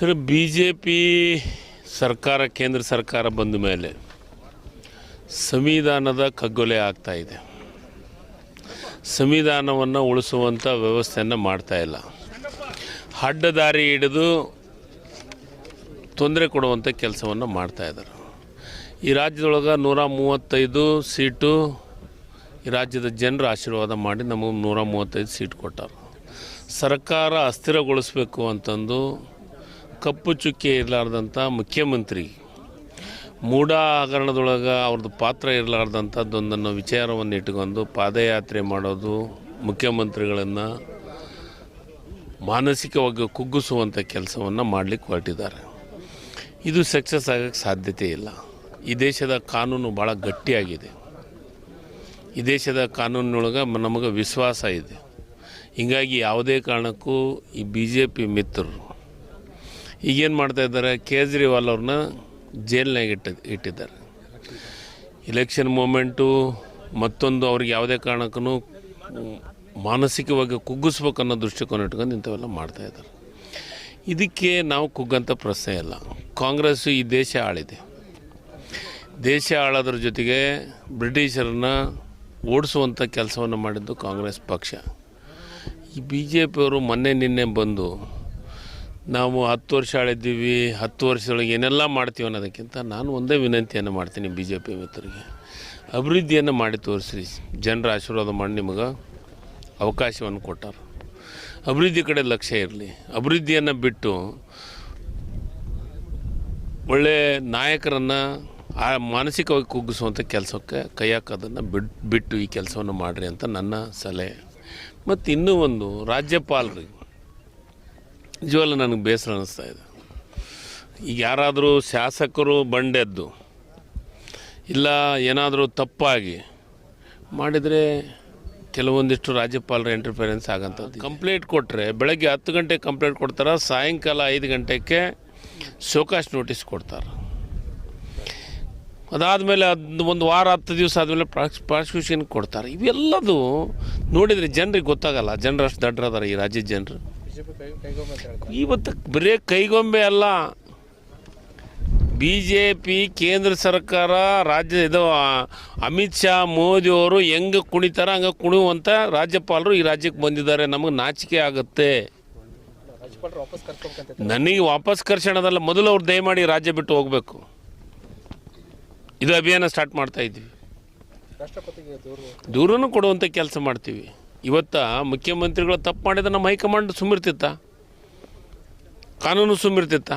Sir B J P ಸರ್ಕಾರ, ಕೇಂದ್ರ ಸರ್ಕಾರ ಬಂದ ಮೇಲೆ ಸಂವಿಧಾನದ ಕಗ್ಗೊಲೆ ಆಗ್ತಾ ಇದೆ. ಸಂವಿಧಾನವನ್ನು ಉಳಿಸುವಂಥ ವ್ಯವಸ್ಥೆಯನ್ನು ಮಾಡ್ತಾ ಇಲ್ಲ. ಅಡ್ಡದಾರಿ ಹಿಡಿದು ತೊಂದರೆ ಕೊಡುವಂಥ ಕೆಲಸವನ್ನು ಮಾಡ್ತಾ ಇದ್ದಾರೆ ಈ ರಾಜ್ಯದೊಳಗೆ ನೂರ ಮೂವತ್ತೈದು ಸೀಟು ಈ ರಾಜ್ಯದ ಜನರು ಆಶೀರ್ವಾದ ಮಾಡಿ ನಮಗೆ ನೂರ ಮೂವತ್ತೈದು ಸೀಟ್ ಕೊಟ್ಟರು. ಸರ್ಕಾರ ಅಸ್ಥಿರಗೊಳಿಸಬೇಕು ಅಂತಂದು ಕಪ್ಪು ಚುಕ್ಕೆ ಇರಲಾರ್ದಂಥ ಮುಖ್ಯಮಂತ್ರಿ ಮೂಢ ಹಗರಣದೊಳಗೆ ಅವ್ರದ್ದು ಪಾತ್ರ ಇರಲಾರ್ದಂಥದ್ದೊಂದನ್ನು ವಿಚಾರವನ್ನು ಇಟ್ಕೊಂಡು ಪಾದಯಾತ್ರೆ ಮಾಡೋದು ಮುಖ್ಯಮಂತ್ರಿಗಳನ್ನು ಮಾನಸಿಕವಾಗಿ ಕುಗ್ಗಿಸುವಂಥ ಕೆಲಸವನ್ನು ಮಾಡಲಿಕ್ಕೆ ಹೊರಟಿದ್ದಾರೆ. ಇದು ಸಕ್ಸಸ್ ಆಗೋಕ್ಕೆ ಸಾಧ್ಯತೆ ಇಲ್ಲ. ಈ ದೇಶದ ಕಾನೂನು ಭಾಳ ಗಟ್ಟಿಯಾಗಿದೆ. ಈ ದೇಶದ ಕಾನೂನಿನೊಳಗೆ ನಮಗೆ ವಿಶ್ವಾಸ ಇದೆ. ಹೀಗಾಗಿ ಯಾವುದೇ ಕಾರಣಕ್ಕೂ ಈ ಬಿ ಜೆ ಪಿ ಮಿತ್ರರು ಈಗೇನು ಮಾಡ್ತಾ ಇದ್ದಾರೆ, ಕೇಜ್ರಿವಾಲ್ ಅವ್ರನ್ನ ಜೈಲ್ನಾಗ ಇಟ್ಟ, ಇಟ್ಟಿದ್ದಾರೆ. ಇಲೆಕ್ಷನ್ ಮೂಮೆಂಟು ಮತ್ತೊಂದು ಅವ್ರಿಗೆ ಯಾವುದೇ ಕಾರಣಕ್ಕೂ ಮಾನಸಿಕವಾಗಿ ಕುಗ್ಗಿಸ್ಬೇಕು ಅನ್ನೋ ದೃಷ್ಟಿಕೋನ ಇಟ್ಕೊಂಡು ಇಂಥವೆಲ್ಲ ಮಾಡ್ತಾ ಇದ್ದಾರೆ. ಇದಕ್ಕೆ ನಾವು ಕುಗ್ಗಂಥ ಪ್ರಶ್ನೆ ಇಲ್ಲ. ಕಾಂಗ್ರೆಸ್ಸು ಈ ದೇಶ ಆಳಿದೆ. ದೇಶ ಆಳೋದ್ರ ಜೊತೆಗೆ ಬ್ರಿಟಿಷರನ್ನ ಓಡಿಸುವಂಥ ಕೆಲಸವನ್ನು ಮಾಡಿದ್ದು ಕಾಂಗ್ರೆಸ್ ಪಕ್ಷ. ಈ ಬಿ ಜೆ ಪಿಯವರು ಮೊನ್ನೆ ನಿನ್ನೆ ಬಂದು ನಾವು ಹತ್ತು ವರ್ಷ ಆಳಿದ್ದೀವಿ, ಹತ್ತು ವರ್ಷದೊಳಗೆ ಏನೆಲ್ಲ ಮಾಡ್ತೀವಿ ಅನ್ನೋದಕ್ಕಿಂತ ನಾನು ಒಂದೇ ವಿನಂತಿಯನ್ನು ಮಾಡ್ತೀನಿ ಬಿ ಜೆ ಪಿ ಮಿತ್ರರಿಗೆ. ಅಭಿವೃದ್ಧಿಯನ್ನು ಮಾಡಿ ತೋರಿಸ್ರಿ, ಜನರ ಆಶೀರ್ವಾದ ಮಾಡಿ ನಿಮಗೆ ಅವಕಾಶವನ್ನು ಕೊಟ್ಟರು. ಅಭಿವೃದ್ಧಿ ಕಡೆ ಲಕ್ಷ್ಯ ಇರಲಿ. ಅಭಿವೃದ್ಧಿಯನ್ನು ಬಿಟ್ಟು ಒಳ್ಳೆ ನಾಯಕರನ್ನು ಆ ಮಾನಸಿಕವಾಗಿ ಕುಗ್ಗಿಸುವಂಥ ಕೆಲಸಕ್ಕೆ ಕೈ ಹಾಕೋದನ್ನು ಬಿಟ್ಟು ಬಿಟ್ಟು ಈ ಕೆಲಸವನ್ನು ಮಾಡಿರಿ ಅಂತ ನನ್ನ ಸಲಹೆ. ಮತ್ತು ಇನ್ನೂ ಒಂದು ರಾಜ್ಯಪಾಲರಿಗೆ ನಿಜವಲ್ಲ ನನಗೆ ಬೇಸರ ಅನ್ನಿಸ್ತಾ ಇದೆ. ಈಗ ಯಾರಾದರೂ ಶಾಸಕರು ಬಂಡೆದ್ದು, ಇಲ್ಲ ಏನಾದರೂ ತಪ್ಪಾಗಿ ಮಾಡಿದರೆ ಕೆಲವೊಂದಿಷ್ಟು ರಾಜ್ಯಪಾಲರ ಇಂಟರ್ಫಿರೆನ್ಸ್ ಆಗಂಥದ್ದು ಕಂಪ್ಲೇಂಟ್ ಕೊಟ್ಟರೆ ಬೆಳಗ್ಗೆ ಹತ್ತು ಗಂಟೆಗೆ ಕಂಪ್ಲೇಂಟ್ ಕೊಡ್ತಾರೆ, ಸಾಯಂಕಾಲ ಐದು ಗಂಟೆಗೆ ಶೋಕಾಸ್ ನೋಟಿಸ್ ಕೊಡ್ತಾರೆ? ಅದಾದಮೇಲೆ ಅದು ಒಂದು ವಾರ, ಹತ್ತು ದಿವಸ ಆದಮೇಲೆ ಪ್ರಾಸ್ ಪ್ರಾಸಿಕ್ಯೂಷನ್ ಕೊಡ್ತಾರೆ? ಇವೆಲ್ಲದೂ ನೋಡಿದರೆ ಜನರಿಗೆ ಗೊತ್ತಾಗಲ್ಲ, ಜನರು ಅಷ್ಟು ದಡ್ರದಾರ ಈ ರಾಜ್ಯದ ಜನರು. ಇವತ್ತು ಬರೀ ಕೈಗೊಂಬೆ ಅಲ್ಲ. ಬಿ ಜೆ ಪಿ ಕೇಂದ್ರ ಸರ್ಕಾರ ರಾಜ್ಯ ಇದು ಅಮಿತ್ ಶಾ ಮೋದಿಯವರು ಹೆಂಗೆ ಕುಣಿತಾರ ಹಂಗೆ ಕುಣಿಯುವಂಥ ರಾಜ್ಯಪಾಲರು ಈ ರಾಜ್ಯಕ್ಕೆ ಬಂದಿದ್ದಾರೆ. ನಮಗೆ ನಾಚಿಕೆ ಆಗುತ್ತೆ. ನನಗೆ ವಾಪಸ್ ಕರ್ಸೋಣದಲ್ಲ ಮೊದಲು ಅವ್ರು ದಯಮಾಡಿ ರಾಜ್ಯ ಬಿಟ್ಟು ಹೋಗಬೇಕು. ಇದು ಅಭಿಯಾನ ಸ್ಟಾರ್ಟ್ ಮಾಡ್ತಾ ಇದ್ವಿ. ರಾಷ್ಟ್ರಪತಿಗೆ ದೂರು. ದೂರನ್ನು ಕೊಡುವಂಥ ಕೆಲಸ ಮಾಡ್ತೀವಿ. ಇವತ್ತ ಮುಖ್ಯಮಂತ್ರಿಗಳು ತಪ್ಪು ಮಾಡಿದ ನಮ್ಮ ಹೈಕಮಾಂಡ್ ಸುಮ್ಮಿರ್ತಿತ್ತ? ಕಾನೂನು ಸುಮ್ಮಿರ್ತಿತ್ತ?